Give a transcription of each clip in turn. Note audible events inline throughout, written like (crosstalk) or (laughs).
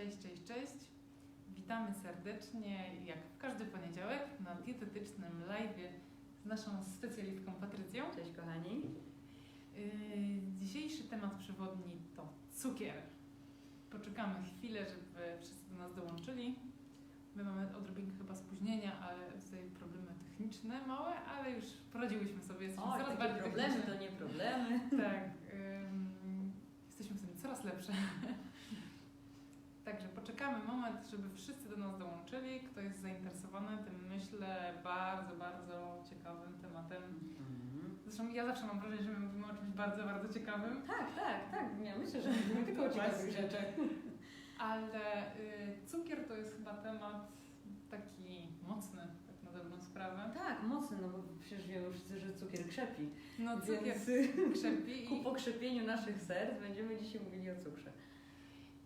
Cześć, cześć, cześć. Witamy serdecznie, jak w każdy poniedziałek, na dietetycznym live z naszą specjalistką Patrycją. Cześć kochani. Yy, Dzisiejszy temat przewodni to cukier. Poczekamy chwilę, żeby wszyscy do nas dołączyli. My mamy odrobinkę chyba spóźnienia, ale tutaj problemy techniczne małe, ale już poradziłyśmy sobie. Jesteśmy O, coraz bardziej problemy techniczne. to nie problemy. Tak. ym, jesteśmy w tym coraz lepsze. Także poczekamy moment, żeby wszyscy do nas dołączyli. Kto jest zainteresowany tym, myślę, bardzo, bardzo ciekawym tematem. Mhm. Zresztą ja zawsze mam wrażenie, że my mówimy o czymś bardzo, bardzo ciekawym, Tak, tak, tak. Ja myślę, że mówimy tylko o ciekawych rzeczach. (laughs) ale y, cukier to jest chyba temat taki mocny, tak na dobrą sprawę. Tak, mocny, no bo przecież wiemy wszyscy, że cukier krzepi. No cukier Więc krzepi (laughs) ku i, pokrzepieniu naszych serc będziemy dzisiaj mówili o cukrze.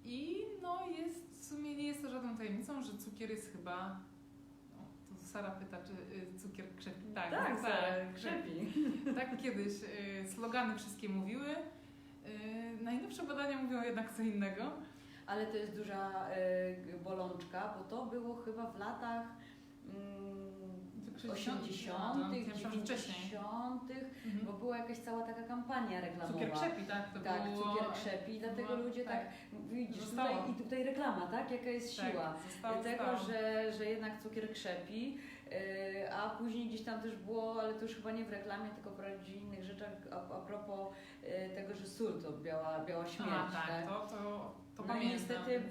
I no jest, w sumie nie jest to żadną tajemnicą, że cukier jest chyba... O, tu Sara pyta, czy y, cukier krzepi. Tak, tak, tak, tak krzepi. (laughs) Tak kiedyś y, slogany wszystkie mówiły. Y, najnowsze badania mówią jednak co innego. Ale to jest duża bolączka, bo to było chyba w latach mm, 80., No, ja myślałam, że wcześniej. 90., Mhm. bo była jakaś cała taka kampania reklamowa. Cukier krzepi, tak? To Tak, było... cukier krzepi, dlatego było- ludzie tak, widzisz, Zostało. tutaj, i tutaj reklama, tak? Jaka jest tak, siła. Zostało, Tego, zostało. że, że jednak cukier krzepi, yy, a później gdzieś tam też było, ale to już chyba nie w reklamie, tylko w innych rzeczach, a, a propos yy, tego, że sól to biała, biała śmierć. A, tak, to, to, to No pamiętam. niestety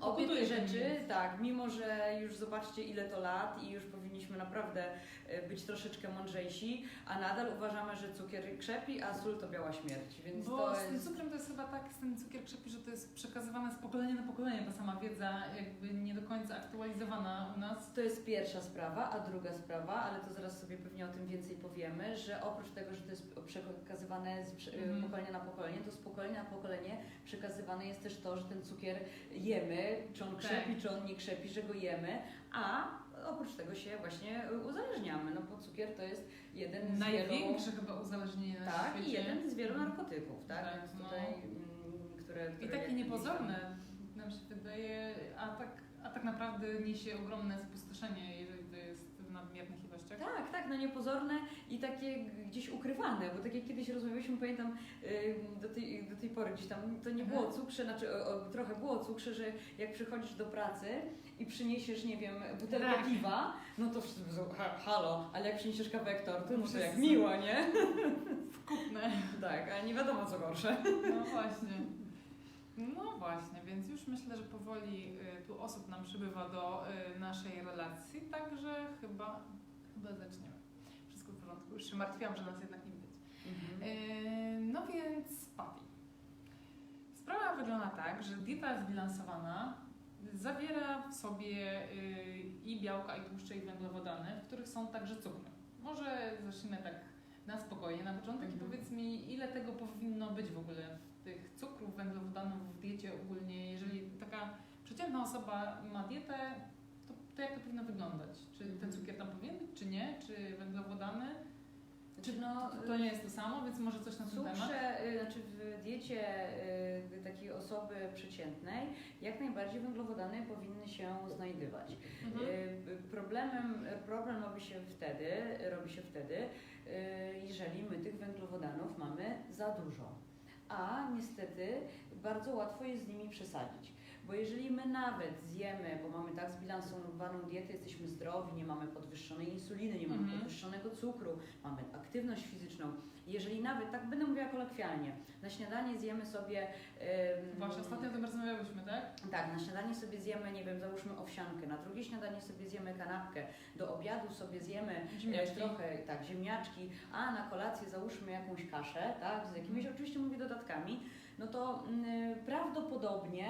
Obie te rzeczy, mit. tak, mimo że już zobaczcie ile to lat i już powinniśmy naprawdę e, być troszeczkę mądrzejsi, a nadal uważamy, że cukier krzepi, a sól to biała śmierć, więc Bo to z tym jest... cukrem to jest chyba tak, z tym cukier krzepi, że to jest przekazywane z pokolenia na pokolenie, ta sama wiedza jakby nie do końca aktualizowana u nas. To jest pierwsza sprawa, a druga sprawa, ale to zaraz sobie pewnie o tym więcej powiemy, że oprócz tego, że to jest przekazywane z Mhm. pokolenia na pokolenie, to z pokolenia na pokolenie przekazywane jest też to, że ten cukier jemy, czy on Tak. krzepi, czy on nie krzepi, że go jemy, a oprócz tego się właśnie uzależniamy, no bo cukier to jest jeden z wielu... Największe chyba uzależnienie na Tak, świecie. i jeden z wielu narkotyków, tak, Tak, więc no. tutaj, mm, które, I które takie jak niepozorne nam się wydaje, a tak, a tak naprawdę niesie ogromne spustoszenie, jeżeli to jest w nadmiernych ilościach. Tak, tak, no niepozorne i takie gdzieś ukrywane, bo tak jak kiedyś rozmawialiśmy, pamiętam do tej, do tej pory gdzieś tam, to nie było Mhm. cukrze, znaczy o, o, trochę było cukrze, że jak przychodzisz do pracy i przyniesiesz, nie wiem, butelkę Tak. piwa, no to wszyscy ha, halo, ale jak przyniesiesz kawałek tortu, no to jak miło, nie? (laughs) Wkupne. Tak, a nie wiadomo co gorsze. No właśnie. No właśnie, więc już myślę, że powoli y, tu osób nam przybywa do y, naszej relacji, także chyba, chyba zaczniemy. Porządku. Już się martwiłam, że nas jednak nie widać. Y, No więc Papi. Sprawa wygląda tak, że dieta zbilansowana zawiera w sobie y, i białka, i tłuszcze, i węglowodany, w których są także cukry. Może zacznijmy tak na spokojnie na początek i Mhm. powiedz mi, ile tego powinno być w ogóle w tych cukrów, węglowodanów w diecie ogólnie, jeżeli taka przeciętna osoba ma dietę, to, jak to powinno wyglądać? Czy ten cukier tam powinien być, czy nie? Czy węglowodany? Czy no, To nie jest to samo, więc może coś na ten temat? Cukrze, y, znaczy w diecie y, takiej osoby przeciętnej jak najbardziej węglowodany powinny się znajdywać. Mhm. Y, Problemem, problem robi się wtedy, robi się wtedy, jeżeli my tych węglowodanów mamy za dużo. A niestety bardzo łatwo jest z nimi przesadzić. Bo jeżeli my nawet zjemy, bo mamy tak zbilansowaną dietę, jesteśmy zdrowi, nie mamy podwyższonej insuliny, nie mamy Mhm. podwyższonego cukru, mamy aktywność fizyczną. Jeżeli nawet, tak będę mówiła kolokwialnie, na śniadanie zjemy sobie... ym, Właśnie ostatnio o tym rozmawiałyśmy, tak? tak, na śniadanie sobie zjemy, nie wiem, załóżmy owsiankę, na drugie śniadanie sobie zjemy kanapkę, do obiadu sobie zjemy e, Ziemniaczki. trochę, tak, ziemniaczki, a na kolację załóżmy jakąś kaszę, tak, z jakimiś oczywiście mówię dodatkami, no to mm, prawdopodobnie,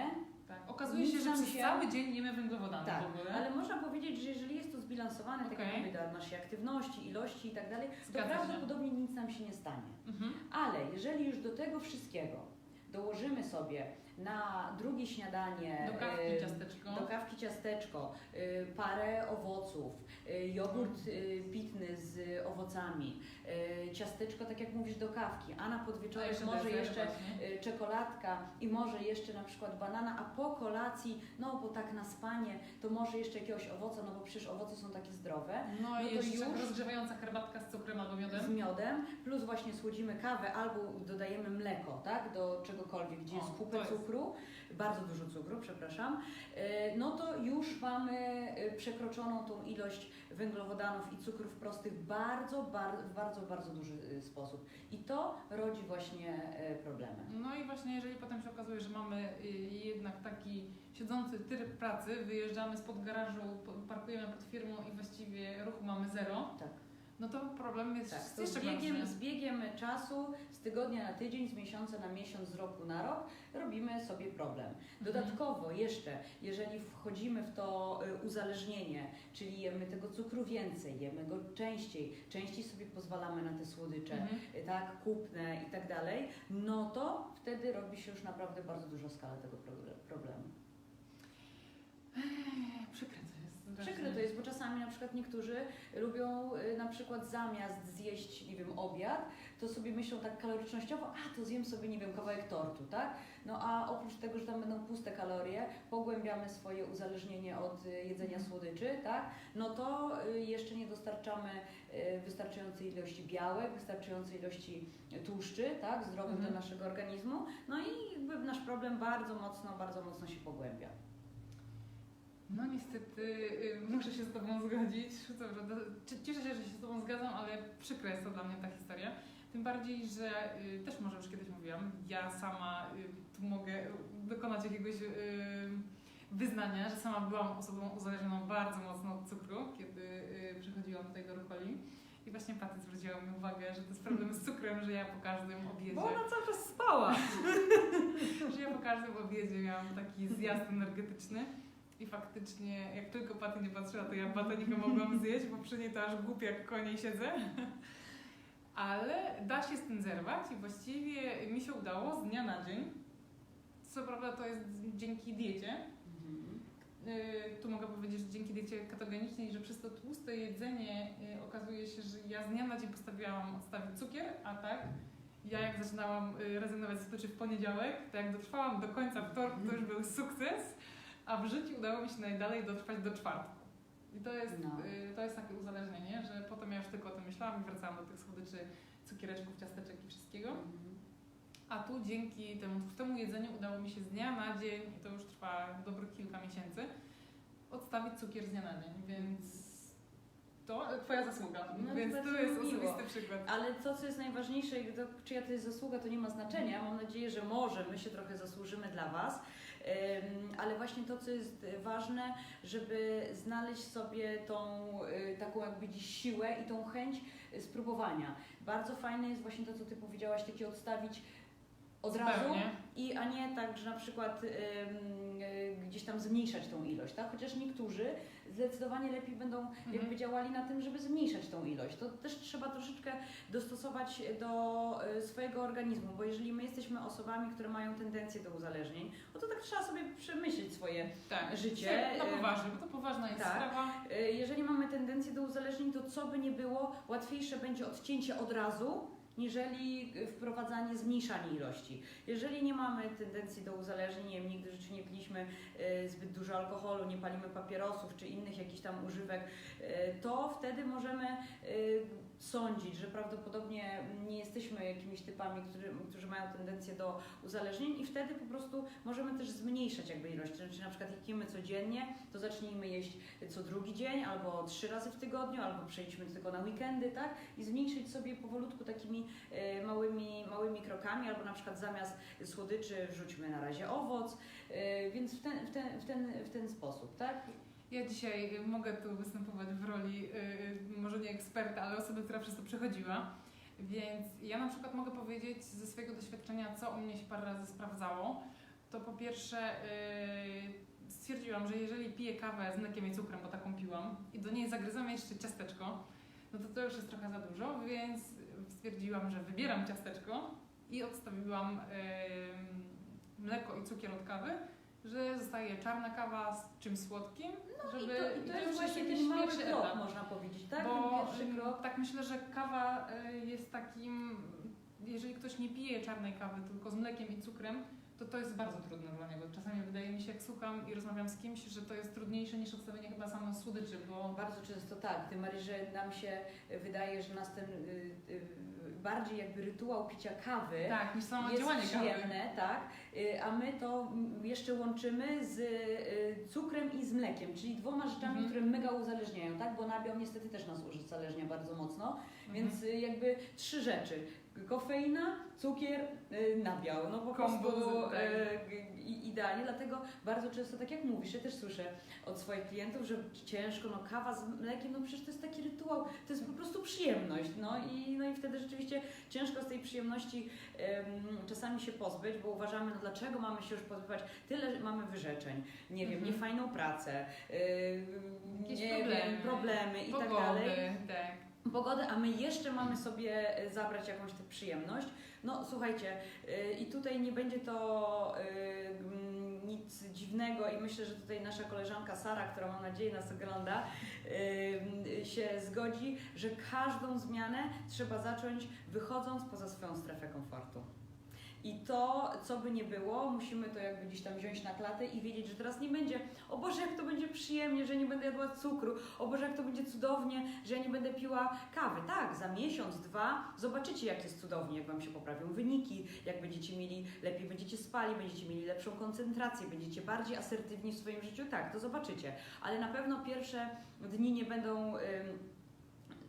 Tak. Okazuje się, że przez się- cały dzień jemy węglowodany tak, w ogóle. ale można powiedzieć, że jeżeli jest to zbilansowane, tak Okej. jak mówię, naszej aktywności, ilości i tak dalej, to prawdopodobnie nic nam się nie stanie. Mhm. Ale jeżeli już do tego wszystkiego dołożymy sobie na drugie śniadanie Do kawki e, ciasteczko. do kawki ciasteczko, parę owoców, jogurt y, pitny z owocami, ciasteczko, tak jak mówisz, do kawki, a na podwieczorek może jeszcze właśnie. y, czekoladka i może jeszcze na przykład banana, a po kolacji, no bo tak na spanie, to może jeszcze jakiegoś owoca, no bo przecież owoce są takie zdrowe, No no i to jeszcze już- rozgrzewająca herbatka z cukrem albo z miodem. miodem, plus właśnie słodzimy kawę albo dodajemy mleko, tak, do czegokolwiek, gdzie O, jest kupę jest- cukru, bardzo dużo cukru, przepraszam, e, no to już mamy e, przekroczoną tą ilość węglowodanów i cukrów prostych bardzo, bardzo, w bardzo, bardzo duży e, sposób. I to rodzi właśnie problemy. No i właśnie jeżeli potem się okazuje, że mamy jednak taki siedzący tryb pracy, wyjeżdżamy spod garażu, parkujemy pod firmą i właściwie ruchu mamy zero, Tak. No to problem jest Tak, z jeszcze biegiem, gorszy. z biegiem czasu, z tygodnia na tydzień, z miesiąca na miesiąc, z roku na rok robimy sobie problem. Dodatkowo jeszcze, jeżeli wchodzimy w to y, uzależnienie, czyli jemy tego cukru więcej, jemy go częściej, częściej sobie pozwalamy na te słodycze, Mhm. y, tak, kupne i tak dalej, no to wtedy robi się już naprawdę bardzo duża skala tego proble- problemu. To jest. Przykre to jest, bo czasami na przykład niektórzy lubią y, na przykład zamiast zjeść, nie wiem, obiad, to sobie myślą tak kalorycznościowo, a to zjem sobie, nie wiem, kawałek tortu, tak? No a oprócz tego, że tam będą puste kalorie, pogłębiamy swoje uzależnienie od y, jedzenia Mhm. słodyczy, tak? No to y, jeszcze nie dostarczamy wystarczającej ilości białek, wystarczającej ilości tłuszczy, tak? Zdrowych Mhm. dla naszego organizmu. No i jakby nasz problem bardzo mocno, bardzo mocno się pogłębia. No niestety y, muszę się z Tobą zgodzić. Co prawda, Cieszę się, że się z Tobą zgadzam, ale przykra jest to dla mnie ta historia. Tym bardziej, że y, też może już kiedyś mówiłam, ja sama y, tu mogę dokonać jakiegoś y, wyznania, że sama byłam osobą uzależnioną bardzo mocno od cukru, kiedy y, przychodziłam tutaj do Rukoli. I właśnie Paty zwróciła mi uwagę, że to jest problem z cukrem, że ja po każdym obiedzie... Bo ona cały czas spała. (laughs) że ja po każdym obiedzie miałam taki zjazd energetyczny i faktycznie jak tylko Paty nie patrzyła, to ja batonika mogłam zjeść, bo przy niej to aż głupie jak konie siedzę. Ale da się z tym zerwać i właściwie mi się udało z dnia na dzień. Co prawda to jest dzięki diecie. Yy, tu mogę powiedzieć, że dzięki diecie ketogenicznej, że przez to tłuste jedzenie yy, okazuje się, że ja z dnia na dzień postawiłam odstawić cukier, a tak ja jak zaczynałam y, rezygnować z słodyczy w poniedziałek, to jak dotrwałam do końca wtorku, to już był sukces, a w życiu udało mi się najdalej dotrwać do czwartku. I to jest, No. y, to jest takie uzależnienie, że potem ja już tylko o tym myślałam i wracałam do tych słodyczy, cukiereczków, ciasteczek i wszystkiego. Mhm. A tu dzięki temu tłustemu jedzeniu udało mi się z dnia na dzień, i to już trwa dobrych kilka miesięcy, odstawić cukier z dnia na dzień, więc to Twoja zasługa. No, więc bardzo to jest miło. osobisty przykład. Ale to, co jest najważniejsze, to, czyja to jest zasługa, to nie ma znaczenia. Mam nadzieję, że może my się trochę zasłużymy dla Was. Ale właśnie to, co jest ważne, żeby znaleźć sobie tą y, taką jakby dziś siłę i tą chęć y, spróbowania. Bardzo fajne jest właśnie to, co Ty powiedziałaś, takie odstawić od razu, Zupełnie. i, a nie tak, że na przykład ym, y, gdzieś tam zmniejszać tą ilość, tak? Chociaż niektórzy zdecydowanie lepiej będą Mhm. jakby działali na tym, żeby zmniejszać tą ilość. To też trzeba troszeczkę dostosować do y, swojego organizmu, bo jeżeli my jesteśmy osobami, które mają tendencję do uzależnień, no to tak trzeba sobie przemyśleć swoje. Tak, życie, em, poważnie, bo to poważna jest tak. sprawa. Y, Jeżeli mamy tendencję do uzależnień, to co by nie było, łatwiejsze będzie odcięcie od razu, niżeli wprowadzanie, zmniejszanie ilości. Jeżeli nie mamy tendencji do uzależnień, nie wiem, nigdy w życiu nie piliśmy y, zbyt dużo alkoholu, nie palimy papierosów czy innych jakichś tam używek, y, to wtedy możemy y, sądzić, że prawdopodobnie nie jesteśmy jakimiś typami, którzy, którzy mają tendencję do uzależnień i wtedy po prostu możemy też zmniejszać jakby ilość. Czyli na przykład jak jemy codziennie, to zacznijmy jeść co drugi dzień albo trzy razy w tygodniu, albo przejdźmy tylko na weekendy, tak? I zmniejszyć sobie powolutku takimi e, małymi, małymi krokami, albo na przykład zamiast słodyczy wrzućmy na razie owoc, e, więc w ten, w, ten, w, ten, w ten sposób, tak? Ja dzisiaj y, mogę tu występować w roli y, może nie eksperta, ale osoby, która przez to przechodziła. Więc ja na przykład mogę powiedzieć ze swojego doświadczenia, co u mnie się parę razy sprawdzało. To po pierwsze y, stwierdziłam, że jeżeli piję kawę z mlekiem i cukrem, bo taką piłam, i do niej zagryzam jeszcze ciasteczko, no to to już jest trochę za dużo, więc stwierdziłam, że wybieram ciasteczko i odstawiłam mleko i cukier od kawy, że zostaje czarna kawa z czymś słodkim, No żeby i to, i to jest już właśnie ten mały krok, etap. można powiedzieć, tak? Bo tak myślę, że kawa y, jest takim, jeżeli ktoś nie pije czarnej kawy, tylko z mlekiem i cukrem, to to jest bardzo trudne dla niego. Czasami wydaje mi się, jak słucham i rozmawiam z kimś, że to jest trudniejsze niż odstawienie chyba samych słodyczy, bo Bardzo często tak, tym bardziej, że nam się wydaje, że nas ten y, y, bardziej jakby rytuał picia kawy tak, niż samo jest działanie kawy. przyjemne, tak, y, a my to jeszcze łączymy z cukrem i z mlekiem, czyli dwoma rzeczami, Mhm. które mega uzależniają, tak, bo nabiał niestety też nas uzależnia bardzo mocno, Mhm. więc jakby trzy rzeczy. Kofeina, cukier, y, nabiał. No po prostu tak. y, i- idealnie, dlatego bardzo często, tak jak mówisz, ja też słyszę od swoich klientów, że ciężko, no kawa z mlekiem, no przecież to jest taki rytuał, to jest po prostu przyjemność, no i, no i wtedy rzeczywiście ciężko z tej przyjemności em, czasami się pozbyć, bo uważamy, no dlaczego mamy się już pozbywać, tyle mamy wyrzeczeń, nie wiem, Mhm. niefajną pracę, y, Jakieś nie problemy, wiem, problemy i tak dalej tak. Pogodę, a my jeszcze mamy sobie e, zabrać jakąś tę przyjemność. No słuchajcie, y, i tutaj nie będzie to y, mm, nic dziwnego i myślę, że tutaj nasza koleżanka Sara, która mam nadzieję nas ogląda, się zgodzi, że każdą zmianę trzeba zacząć wychodząc poza swoją strefę komfortu. I to, co by nie było, musimy to jakby gdzieś tam wziąć na klatę i wiedzieć, że teraz nie będzie, o Boże, jak to będzie przyjemnie, że nie będę jadła cukru, o Boże, jak to będzie cudownie, że ja nie będę piła kawy. Tak, za miesiąc, dwa zobaczycie, jak jest cudownie, jak Wam się poprawią wyniki, jak będziecie mieli, lepiej będziecie spali, będziecie mieli lepszą koncentrację, będziecie bardziej asertywni w swoim życiu. Tak, to zobaczycie. Ale na pewno pierwsze dni nie będą... Ym,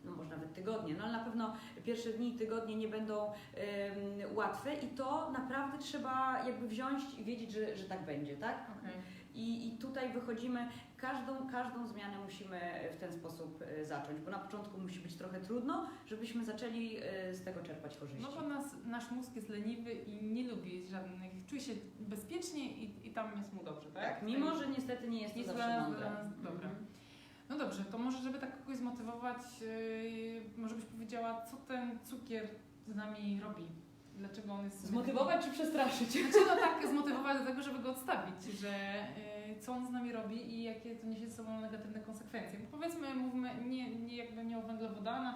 no może nawet tygodnie, no ale na pewno pierwsze dni tygodnie nie będą ym, łatwe i to naprawdę trzeba jakby wziąć i wiedzieć, że, że tak będzie, tak? Okej. I, I tutaj wychodzimy, każdą, każdą zmianę musimy w ten sposób y, zacząć, bo na początku musi być trochę trudno, żebyśmy zaczęli y, z tego czerpać korzyści. No bo nas, nasz mózg jest leniwy i nie lubi żadnych, czuje się bezpiecznie i, i tam jest mu dobrze, tak? tak, mimo że niestety nie jest to zawsze mądre. dobre. Mhm. No dobrze, to może żeby tak kogoś zmotywować, yy, może byś powiedziała, co ten cukier z nami robi? Dlaczego on jest... Zmotywować czy przestraszyć? Znaczy no tak, zmotywować do tego, żeby go odstawić, że yy, co on z nami robi i jakie to niesie ze sobą negatywne konsekwencje. Bo powiedzmy, mówmy nie, nie jakby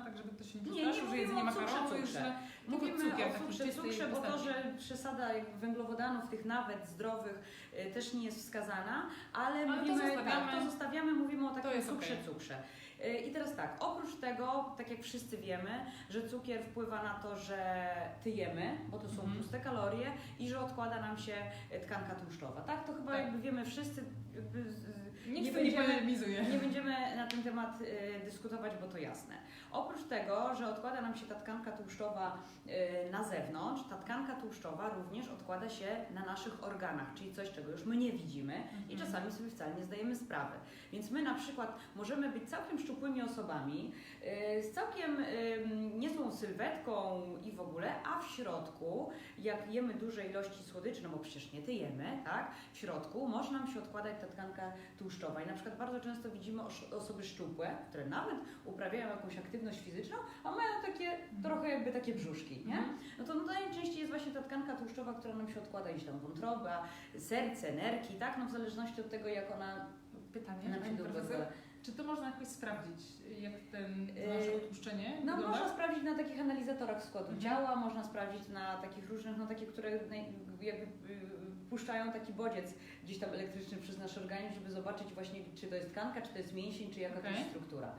tak żeby ktoś się nie Nie, przestraszył, że jedzenie makaronu że Mówimy cukier, o cukrze, cukrze, bo to, że przesada węglowodanów, tych nawet zdrowych, y, też nie jest wskazana, ale, Ale to mówimy, tak, zostawiamy. to zostawiamy, mówimy o takim cukrze, okej. cukrze. Y, I teraz tak, oprócz tego, tak jak wszyscy wiemy, że cukier wpływa na to, że tyjemy, bo to są Mhm. puste kalorie i że odkłada nam się tkanka tłuszczowa, tak? To chyba Tak. jakby wiemy wszyscy, jakby Nikt nie tym nie będziemy- polemizuje. nie będziemy na ten temat y, dyskutować, bo to jasne. Oprócz tego, że odkłada nam się ta tkanka tłuszczowa y, na zewnątrz, ta tkanka tłuszczowa również odkłada się na naszych organach, czyli coś, czego już my nie widzimy i Mhm. czasami sobie wcale nie zdajemy sprawy. Więc my na przykład możemy być całkiem szczupłymi osobami, y, z całkiem niezłą sylwetką i w ogóle, a w środku, jak jemy duże ilości słodyczy, no bo przecież nie tyjemy, tak? W środku może nam się odkładać ta tkanka tłuszczowa. I na przykład bardzo często widzimy osoby szczupłe, które nawet uprawiają jakąś aktywność fizyczną, a mają takie trochę jakby takie brzuszki, nie? Mhm. No to no najczęściej jest właśnie ta tkanka tłuszczowa, która nam się odkłada, gdzieś tam wątroba, serce, nerki, tak? No w zależności od tego, jak ona Pytanie, nam się czy to można jakoś sprawdzić, jak ten to Yy, nasze odpuszczenie No wygląda? można sprawdzić na takich analizatorach składu Mhm. ciała, można sprawdzić na takich różnych, no takie, które jakby y, puszczają taki bodziec gdzieś tam elektryczny przez nasz organizm, żeby zobaczyć właśnie, czy to jest tkanka, czy to jest mięsień, czy jaka to Okej. jest struktura.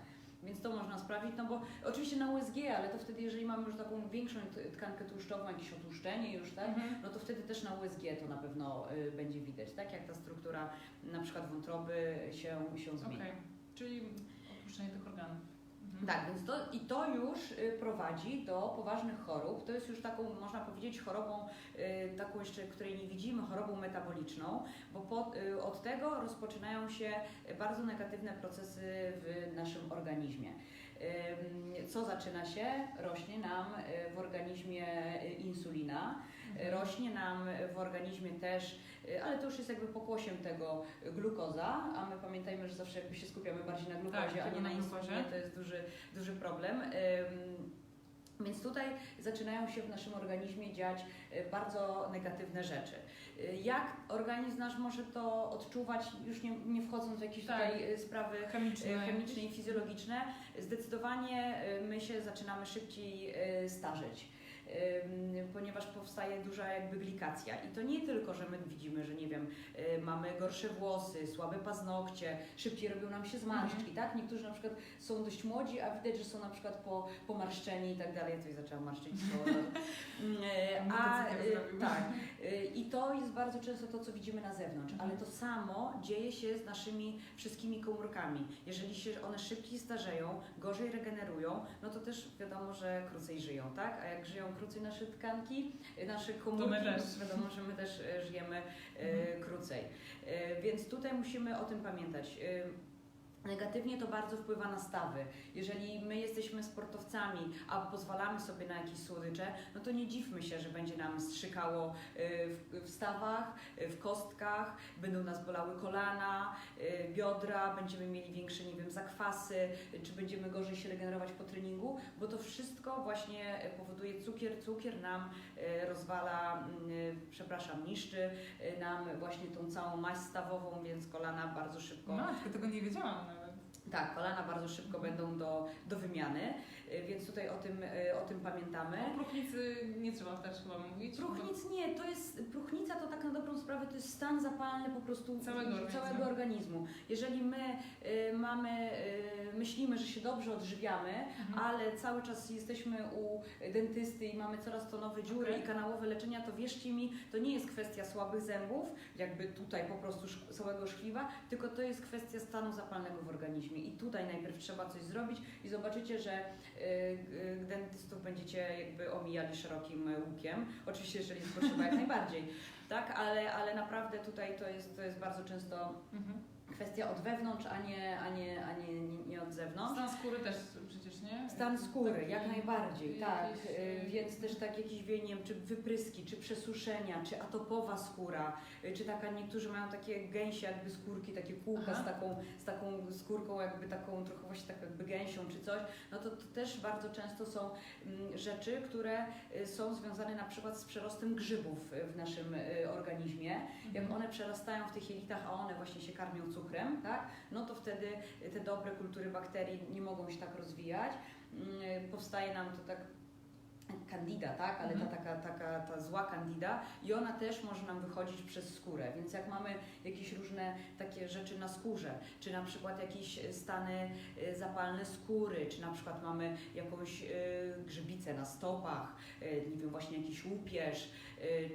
Więc to można sprawdzić, no bo oczywiście na USG, ale to wtedy, jeżeli mamy już taką większą tkankę tłuszczową, jakieś otłuszczenie już, tak, Mhm. no to wtedy też na USG to na pewno y, będzie widać, tak, jak ta struktura na przykład wątroby się, się zmieni. Okej, czyli odpuszczenie tych organów. Mhm. Tak, więc to, i to już y, prowadzi do poważnych chorób. To jest już taką, można powiedzieć, chorobą, y, taką jeszcze, której nie widzimy, chorobą metaboliczną, bo po, y, od tego rozpoczynają się bardzo negatywne procesy w naszym organizmie. Co zaczyna się? Rośnie nam w organizmie insulina. Rośnie nam w organizmie też, y, ale to już jest jakby pokłosiem tego y, glukoza, a my pamiętajmy, że zawsze jakby się skupiamy bardziej na glukozie, Tak, a nie na insulinie, to jest duży, duży problem. Więc tutaj zaczynają się w naszym organizmie dziać e, bardzo negatywne rzeczy. E, Jak organizm nasz może to odczuwać, już nie, nie wchodząc w jakieś Tak. tutaj sprawy Chemiczne. chemiczne i fizjologiczne, zdecydowanie my się zaczynamy szybciej starzeć. Ponieważ powstaje duża jakby glikacja. I to nie tylko, że my widzimy, że nie wiem, e, mamy gorsze włosy, słabe paznokcie, szybciej robią nam się zmarszczki, Mhm. tak? Niektórzy na przykład są dość młodzi, a widać, że są na przykład po, pomarszczeni i tak dalej. Ja tutaj zaczęłam marszczyć. (laughs) Mm, Tam a zrobił. tak, i to jest bardzo często to, co widzimy na zewnątrz, ale to samo dzieje się z naszymi wszystkimi komórkami. Jeżeli się one szybciej starzeją, gorzej regenerują, no to też wiadomo, że krócej żyją, tak? A jak żyją krócej nasze tkanki, e, nasze komórki, my też. wiadomo, że my też e, żyjemy e, Mhm. krócej. Więc tutaj musimy o tym pamiętać. Negatywnie to bardzo wpływa na stawy. Jeżeli my jesteśmy sportowcami, a pozwalamy sobie na jakieś słodycze, no to nie dziwmy się, że będzie nam strzykało e, w, stawach, e, w kostkach, będą nas bolały kolana, e, biodra, będziemy mieli większe, nie wiem, zakwasy, czy będziemy gorzej się regenerować po treningu, bo to wszystko właśnie powoduje cukier. Cukier nam rozwala, mm, przepraszam, niszczy nam właśnie tą całą maść stawową, więc kolana bardzo szybko No, tylko tego nie wiedziałam. Tak, kolana bardzo szybko będą do, do wymiany, y, więc tutaj o tym, y, o tym pamiętamy. O próchnicy nie trzeba też chyba mówić. Próchnic nie, to jest, próchnica to tak na dobrą sprawę to jest stan zapalny po prostu Całego organizmu. całego organizmu. Jeżeli my y, mamy, y, myślimy, że się dobrze odżywiamy, Mhm. ale cały czas jesteśmy u dentysty i mamy coraz to nowe dziury Okej. i kanałowe leczenia, to wierzcie mi, to nie jest kwestia słabych zębów, jakby tutaj po prostu całego szkliwa, tylko to jest kwestia stanu zapalnego w organizmie i tutaj najpierw trzeba coś zrobić i zobaczycie, że y, y, dentystów będziecie jakby omijali szerokim łukiem, oczywiście jeżeli jest potrzeba jak (laughs) najbardziej, tak, ale, ale naprawdę tutaj to jest, to jest bardzo często Mhm. Kwestia od wewnątrz, a nie, a nie, a nie, nie, od zewnątrz. Stan skóry też przecież, nie? Stan skóry, jak najbardziej, tak. jakieś, Y, Więc też tak jakieś, wie, nie wiem, czy wypryski, czy przesuszenia, czy atopowa skóra, y, czy taka, niektórzy mają takie gęsie jakby skórki, takie kółka Aha. z taką, z taką skórką jakby taką trochę właśnie tak jakby gęsią czy coś, no to, to też bardzo często są mm, rzeczy, które y, są związane na przykład z przerostem grzybów w naszym organizmie. Jak Mhm. one przerastają w tych jelitach, a one właśnie się karmią cukrem, tak? no to wtedy te dobre kultury bakterii nie mogą się tak rozwijać. Mm, Powstaje nam to tak kandida, tak? Ale ta Mhm. taka, taka ta zła kandida i ona też może nam wychodzić przez skórę. Więc jak mamy jakieś różne takie rzeczy na skórze, czy na przykład jakieś stany y, zapalne skóry, czy na przykład mamy jakąś y, grzybicę na stopach, nie wiem, właśnie jakiś łupież,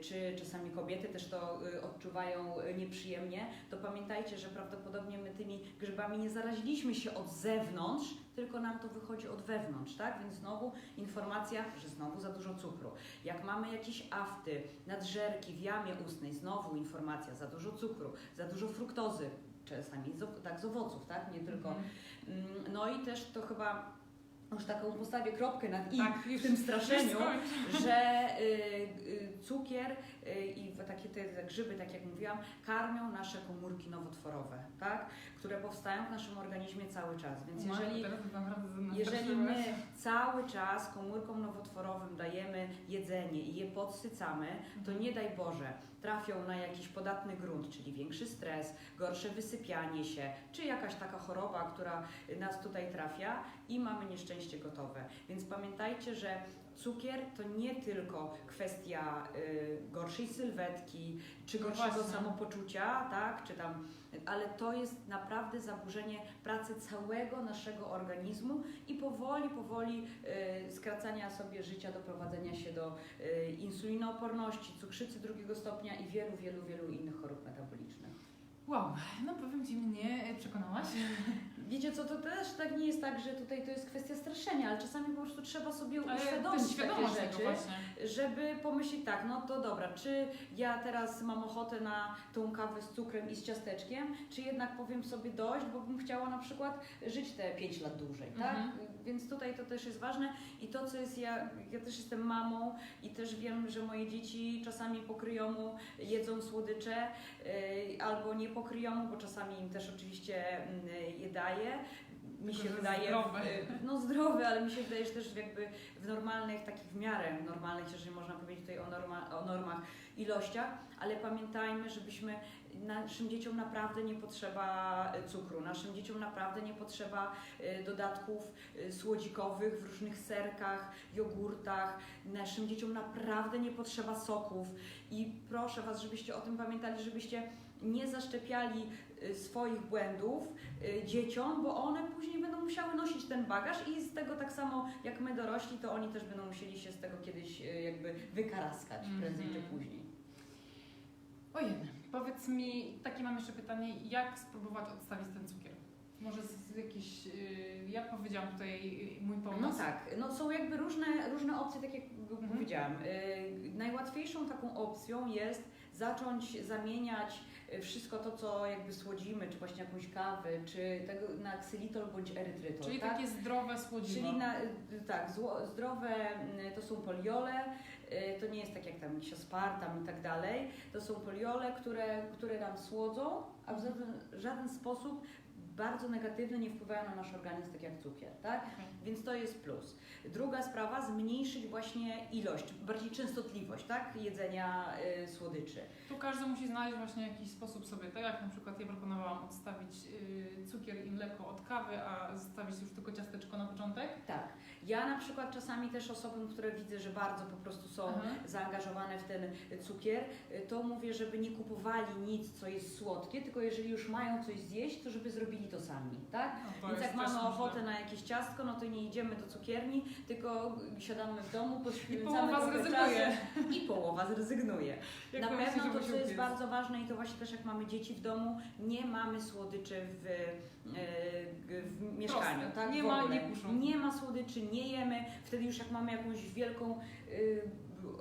czy czasami kobiety też to odczuwają nieprzyjemnie, to pamiętajcie, że prawdopodobnie my tymi grzybami nie zaraziliśmy się od zewnątrz, tylko nam to wychodzi od wewnątrz, tak? Więc znowu informacja, że znowu za dużo cukru. Jak mamy jakieś afty, nadżerki w jamie ustnej, znowu informacja, za dużo cukru, za dużo fruktozy, czasami tak z owoców, tak? Nie tylko. Mhm. Mm, No i też to chyba już taką postawię kropkę nad i Tak, w tym straszeniu, (laughs) że y, y, cukier y, i takie te, grzyby, tak jak mówiłam, karmią nasze komórki nowotworowe, tak? które powstają w naszym organizmie cały czas. Więc jeżeli, jeżeli my cały czas komórkom nowotworowym dajemy jedzenie i je podsycamy, to Mhm. nie daj Boże, trafią na jakiś podatny grunt, czyli większy stres, gorsze wysypianie się, czy jakaś taka choroba, która nas tutaj trafia i mamy nieszczęście gotowe. Więc pamiętajcie, że cukier to nie tylko kwestia y, gorszej sylwetki, czy No gorszego właśnie. samopoczucia, tak, czy tam, ale to jest naprawdę zaburzenie pracy całego naszego organizmu i powoli, powoli y, skracania sobie życia, doprowadzenia się do y, insulinooporności, cukrzycy drugiego stopnia i wielu, wielu, wielu innych chorób metabolicznych. Wow, no powiem Ci, mnie przekonałaś. (laughs) Wiecie co, to też tak nie jest tak, że tutaj to jest kwestia straszenia, ale czasami po prostu trzeba sobie Ale uświadomić takie rzeczy. żeby pomyśleć tak, no to dobra, czy ja teraz mam ochotę na tą kawę z cukrem i z ciasteczkiem, czy jednak powiem sobie dość, bo bym chciała na przykład żyć te 5 lat dłużej, tak? Mhm. Więc tutaj to też jest ważne i to, co jest, ja, ja też jestem mamą i też wiem, że moje dzieci czasami po kryjomu jedzą słodycze yy, albo nie pokryjomu, bo czasami im też oczywiście mm, je daje. Mi się wydaje, zdrowe. w- no zdrowe, ale mi się wydaje, że też jakby w normalnych, takich w miarę normalnych, jeżeli można powiedzieć tutaj o, norma, o normach, ilościach, ale pamiętajmy, żebyśmy naszym dzieciom naprawdę nie potrzeba e, cukru, naszym dzieciom naprawdę nie potrzeba e, dodatków e, słodzikowych w różnych serkach, jogurtach, naszym dzieciom naprawdę nie potrzeba soków i proszę Was, żebyście o tym pamiętali, żebyście nie zaszczepiali swoich błędów e, dzieciom, bo one później będą musiały nosić ten bagaż i z tego tak samo jak my dorośli, to oni też będą musieli się z tego kiedyś e, jakby wykaraskać prędzej czy później. Ojej, powiedz mi, takie mam jeszcze pytanie, jak spróbować odstawić ten cukier? Może z, jakiś, ja powiedziałam tutaj mój pomysł. No tak, no są jakby różne, różne opcje, tak jak Mhm. powiedziałam. Y, najłatwiejszą taką opcją jest zacząć zamieniać y, wszystko to, co jakby słodzimy, czy właśnie jakąś kawę, czy tego na ksylitol bądź erytrytol. Czyli tak? takie zdrowe słodziwo. Czyli na, y, tak, zło, zdrowe y, to są poliole, to nie jest tak jak tam jakiś aspartam i tak dalej. To są poliole, które, które nam słodzą, a w żaden, żaden sposób bardzo negatywnie nie wpływają na nasz organizm, tak jak cukier, tak? Okej. Więc to jest plus. Druga sprawa, zmniejszyć właśnie ilość, bardziej częstotliwość, tak? Jedzenia y, słodyczy. Tu każdy musi znaleźć właśnie jakiś sposób sobie, tak jak na przykład ja proponowałam odstawić yy, cukier i mleko od kawy, a zostawić już tylko ciasteczko na początek. Tak. Ja na przykład czasami też osobom, które widzę, że bardzo po prostu są Aha. zaangażowane w ten cukier, y, to mówię, żeby nie kupowali nic, co jest słodkie, tylko jeżeli już mają coś zjeść, to żeby zrobili to sami, tak? No, Więc jak mamy ochotę na jakieś ciastko, no to nie idziemy do cukierni, tylko siadamy w domu, I poświęcamy połowa trochę zrezygnuje. czasu i połowa zrezygnuje. Jak Na pewno to, co jest bardzo ważne i to właśnie też jak mamy dzieci w domu, nie mamy słodyczy w, e, w mieszkaniu. Proste. Tak? Nie ma, nie. Nie ma słodyczy, nie jemy. Wtedy już jak mamy jakąś wielką y,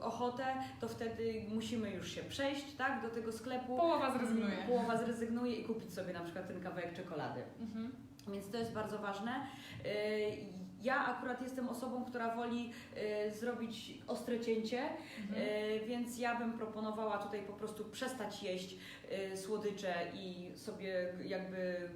ochotę, to wtedy musimy już się przejść tak, do tego sklepu. Połowa zrezygnuje. Połowa zrezygnuje i kupić sobie na przykład ten kawałek czekolady. Mhm. Więc to jest bardzo ważne. Y, Ja akurat jestem osobą, która woli y, zrobić ostre cięcie, Mhm. E, Więc ja bym proponowała tutaj po prostu przestać jeść słodycze i sobie jakby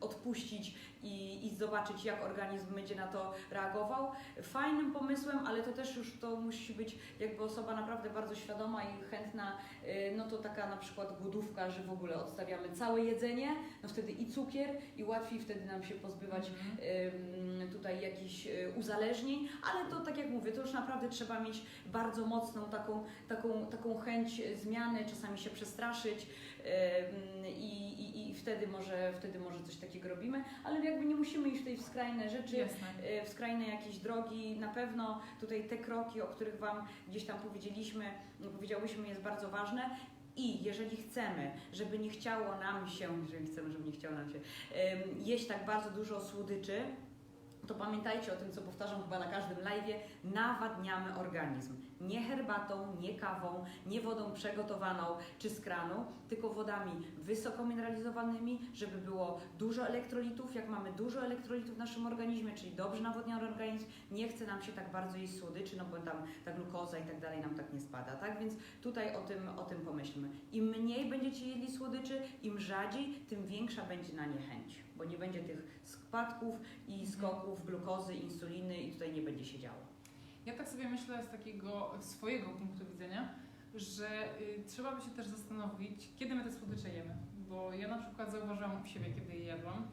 odpuścić i, i zobaczyć, jak organizm będzie na to reagował. Fajnym pomysłem, ale to też już to musi być jakby osoba naprawdę bardzo świadoma i chętna, e, no to taka na przykład głodówka, że w ogóle odstawiamy całe jedzenie, no wtedy i cukier i łatwiej wtedy nam się pozbywać Mhm. tutaj jakichś y, uzależnień, ale to tak jak mówię, to już naprawdę trzeba mieć bardzo mocną taką, taką, taką chęć zmiany, czasami się przestraszyć i, i wtedy, może, wtedy może coś takiego robimy, ale jakby nie musimy iść tutaj w skrajne rzeczy, Jasne. y, w skrajne jakieś drogi. Na pewno tutaj te kroki, o których Wam gdzieś tam powiedzieliśmy, no, powiedziałyśmy, jest bardzo ważne. I jeżeli chcemy, żeby nie chciało nam się, jeżeli chcemy, żeby nie chciało nam się jeść tak bardzo dużo słodyczy, to pamiętajcie o tym, co powtarzam chyba na każdym live'ie, nawadniamy organizm. Nie herbatą, nie kawą, nie wodą przygotowaną czy z kranu, tylko wodami wysoko mineralizowanymi, żeby było dużo elektrolitów. Jak mamy dużo elektrolitów w naszym organizmie, czyli dobrze nawodniony organizm, nie chce nam się tak bardzo jeść słodyczy, no bo tam ta glukoza i tak dalej nam tak nie spada, tak? Więc tutaj o tym, o tym pomyślmy. Im mniej będziecie jedli słodyczy, im rzadziej, tym większa będzie na nie chęć, bo nie będzie tych spadków i skoków glukozy, insuliny i tutaj nie będzie się działo. Ja tak sobie myślę z takiego swojego punktu widzenia, że y, trzeba by się też zastanowić, kiedy my te słodycze jemy. Bo ja na przykład zauważyłam u siebie, kiedy je jadłam,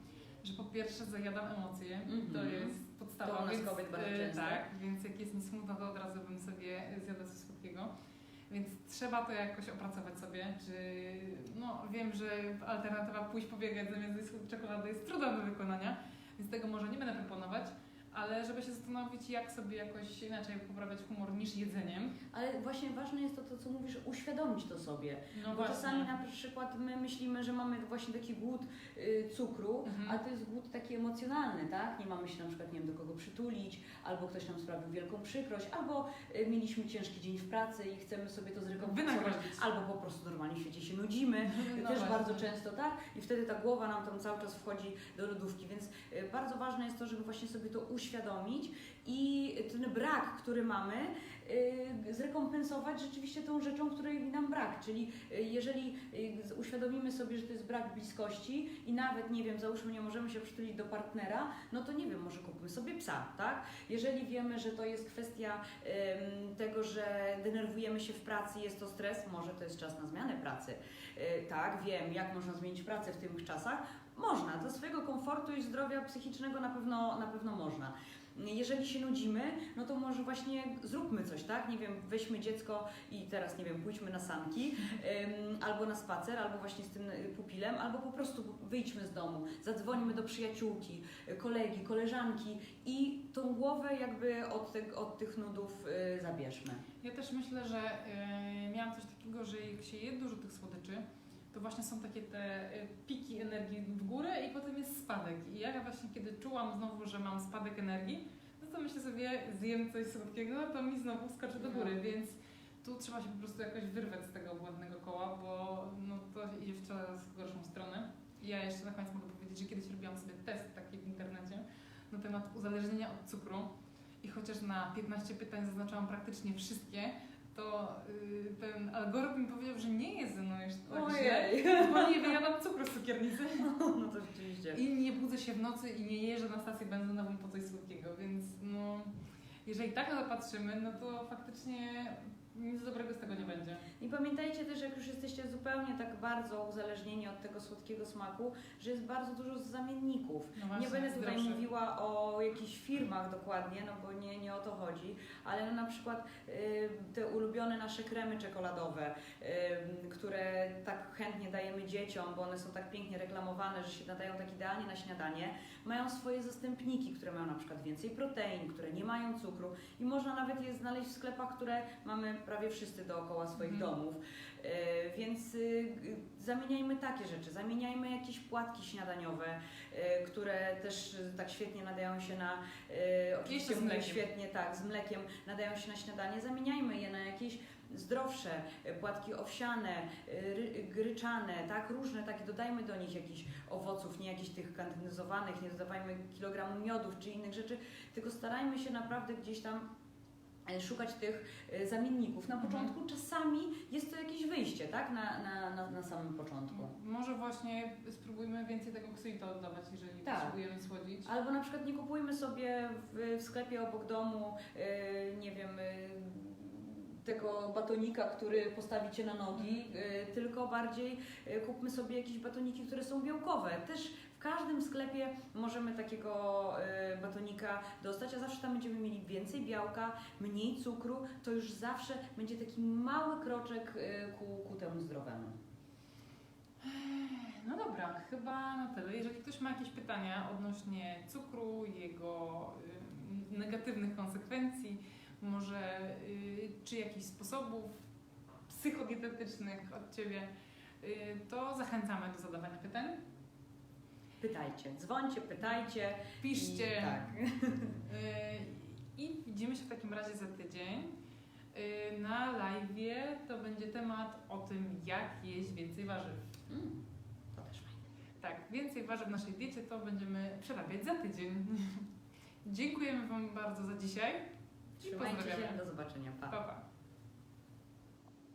że po pierwsze zajadam emocje, Mhm. to jest podstawa. To u nas kobiet bardzo y, często. Tak, więc jak jest mi smutno, to od razu bym sobie zjadła coś słodkiego. Więc trzeba to jakoś opracować sobie, czy no wiem, że alternatywa pójść pobiegać zamiast zjeść czekoladę jest trudna do wykonania, więc tego może nie będę proponować, ale żeby się zastanowić, jak sobie jakoś inaczej poprawiać humor niż jedzeniem. Ale właśnie ważne jest to, to co mówisz, uświadomić to sobie. No Bo właśnie. czasami na przykład my myślimy, że mamy właśnie taki głód y, cukru, Mhm. a to jest głód taki emocjonalny, tak? Nie mamy się na przykład, nie wiem, do kogo przytulić, albo ktoś nam sprawił wielką przykrość, albo y, mieliśmy ciężki dzień w pracy i chcemy sobie to zrekompensować, albo po prostu normalnie w świecie się nudzimy, No też właśnie. bardzo często, tak? I wtedy ta głowa nam tam cały czas wchodzi do lodówki, więc y, bardzo ważne jest to, żeby właśnie sobie to uświadomić i ten brak, który mamy, y, zrekompensować rzeczywiście tą rzeczą, której nam brak. Czyli y, jeżeli y, uświadomimy sobie, że to jest brak bliskości i nawet, nie wiem, załóżmy, nie możemy się przytulić do partnera, no to nie wiem, może kupmy sobie psa, tak? Jeżeli wiemy, że to jest kwestia tego, że denerwujemy się w pracy, jest to stres, może to jest czas na zmianę pracy. Tak, wiem, jak można zmienić pracę w tych czasach. Można, dla swojego komfortu i zdrowia psychicznego na pewno, na pewno można. Jeżeli się nudzimy, no to może właśnie zróbmy coś, tak? Nie wiem, weźmy dziecko i teraz, nie wiem, pójdźmy na sanki, albo na spacer, albo właśnie z tym y, pupilem, albo po prostu wyjdźmy z domu, zadzwońmy do przyjaciółki, kolegi, koleżanki i tą głowę jakby od, tych- od tych nudów y, zabierzmy. Ja też myślę, że y, miałam coś takiego, że jak się je dużo tych słodyczy, to właśnie są takie te y, piki energii w górę i potem jest spadek. I ja właśnie kiedy czułam znowu, że mam spadek energii, no to myślę sobie, zjem coś słodkiego, to mi znowu skacze do góry, No. więc tu trzeba się po prostu jakoś wyrwać z tego błędnego koła, bo no, to idzie w coraz gorszą stronę. I Ja jeszcze na koniec mogę powiedzieć, że kiedyś robiłam sobie test taki w internecie na temat uzależnienia od cukru i chociaż na 15 pytań zaznaczałam praktycznie wszystkie, to y, ten algorytm mi powiedział, że nie jest ze mną jeszcze tak źle, bo nie wyjadam cukru z cukiernicy (laughs) No to rzeczywiście. i nie budzę się w nocy i nie jeżdżę na stację benzynową po coś słodkiego, więc no, jeżeli tak na to patrzymy, no to faktycznie nic dobrego z tego nie będzie. I pamiętajcie też, jak już jesteście zupełnie tak bardzo uzależnieni od tego słodkiego smaku, że jest bardzo dużo zamienników. No właśnie, Nie będę tutaj mówiła o jakichś firmach dokładnie, no bo nie, nie o to chodzi, ale no na przykład y, te ulubione nasze kremy czekoladowe, y, które tak chętnie dajemy dzieciom, bo one są tak pięknie reklamowane, że się nadają tak idealnie na śniadanie, mają swoje zastępniki, które mają na przykład więcej protein, które nie mają cukru i można nawet je znaleźć w sklepach, które mamy prawie wszyscy dookoła swoich Mhm. domów. Y, Więc y, y, zamieniajmy takie rzeczy, zamieniajmy jakieś płatki śniadaniowe, y, które też y, tak świetnie nadają się na, y, oczywiście z mlekiem. świetnie, tak, z mlekiem nadają się na śniadanie, zamieniajmy je na jakieś zdrowsze, płatki owsiane, ry, gryczane, tak, różne takie, dodajmy do nich jakichś owoców, nie jakichś tych kantynizowanych, nie dodawajmy kilogramu miodów czy innych rzeczy, tylko starajmy się naprawdę gdzieś tam e, szukać tych e, zamienników. Na Mhm. początku czasami jest to jakieś wyjście, tak? Na, na, na, na samym początku. Może właśnie spróbujmy więcej tego ksylita oddawać, jeżeli Tak. potrzebujemy słodzić. Albo na przykład nie kupujmy sobie w, w sklepie obok domu, e, nie wiem, e, tego batonika, który postawicie na nogi, e, tylko bardziej e, kupmy sobie jakieś batoniki, które są białkowe. Też w każdym sklepie możemy takiego e, batonika dostać, a zawsze tam będziemy mieli więcej białka, mniej cukru. To już zawsze będzie taki mały kroczek e, ku, ku temu zdrowemu. No dobra, chyba na tyle. Jeżeli ktoś ma jakieś pytania odnośnie cukru, jego y, negatywnych konsekwencji, może y, czy jakichś sposobów psychodietetycznych od Ciebie, y, to zachęcamy do zadawania pytań. Pytajcie, dzwońcie, pytajcie. Piszcie. I, tak. (laughs) Y, I widzimy się w takim razie za tydzień. Y, Na live to będzie temat o tym, jak jeść więcej warzyw. Mm, to też fajne. Tak, więcej warzyw w naszej diecie to będziemy przerabiać za tydzień. (laughs) Dziękujemy Wam bardzo za dzisiaj i Trzymajcie się, do zobaczenia. Pa. Pa, pa.